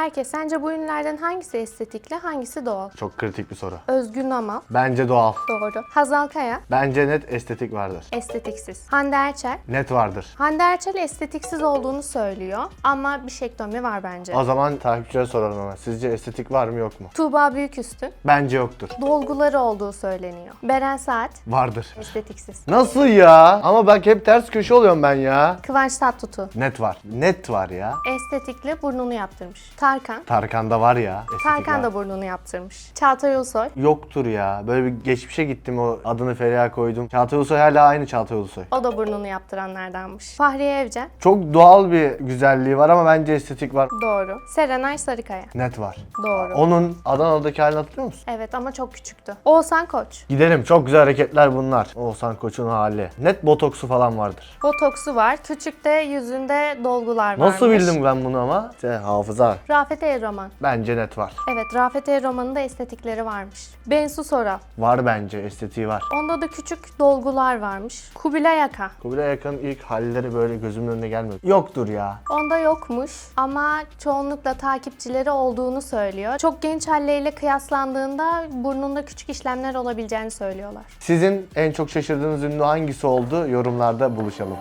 Berke sence bu ünlülerden hangisi estetikli, hangisi doğal? Çok kritik bir soru. Özgün Amal. Bence doğal. Doğru. Hazal Kaya. Bence net estetik vardır. Estetiksiz. Hande Erçel. Net vardır. Hande Erçel estetiksiz olduğunu söylüyor ama bişektomi var bence. O zaman takipçilere soralım ama. Sizce estetik var mı yok mu? Tuğba Büyüküstün. Bence yoktur. Dolguları olduğu söyleniyor. Beren Saat. Vardır. Estetiksiz. Nasıl ya? Ama bak hep ters köşe oluyorum ben ya. Kıvanç Tatlıtuğ. Net var. Net var ya. Estetikli burnunu yaptırmış. Tarkan. Tarkan'da var ya. Estetik Tarkan var. da burnunu yaptırmış. Çağatay Ulusoy. Yoktur ya. Böyle bir geçmişe gittim o adını Feriha koydum. Çağatay Ulusoy hala aynı Çağatay Ulusoy. O da burnunu yaptıranlardanmış. Fahriye Evcen. Çok doğal bir güzelliği var ama bence estetik var. Doğru. Serenay Sarıkaya. Net var. Doğru. Onun Adana'daki halini hatırlıyor musun? Evet ama çok küçüktü. Oğuzhan Koç. Gidelim. Çok güzel hareketler bunlar. Oğuzhan Koç'un hali. Net botoksu falan vardır. Botoksu var. Küçükte yüzünde dolgular varmış. Nasıl bildim ben bunu ama? İşte hafıza. Rafet Erroman. Bence net var. Evet Rafet Erroman'ın da estetikleri varmış. Bensu Soral. Var bence. Estetiği var. Onda da küçük dolgular varmış. Kubilay Aka. Kubilay Akan'ın ilk halleri böyle gözümün önüne gelmiyor. Yoktur ya. Onda yokmuş ama çoğunlukla takipçileri olduğunu söylüyor. Çok genç halleriyle kıyaslandığında burnunda küçük işlemler olabileceğini söylüyorlar. Sizin en çok şaşırdığınız ünlü hangisi oldu? Yorumlarda buluşalım.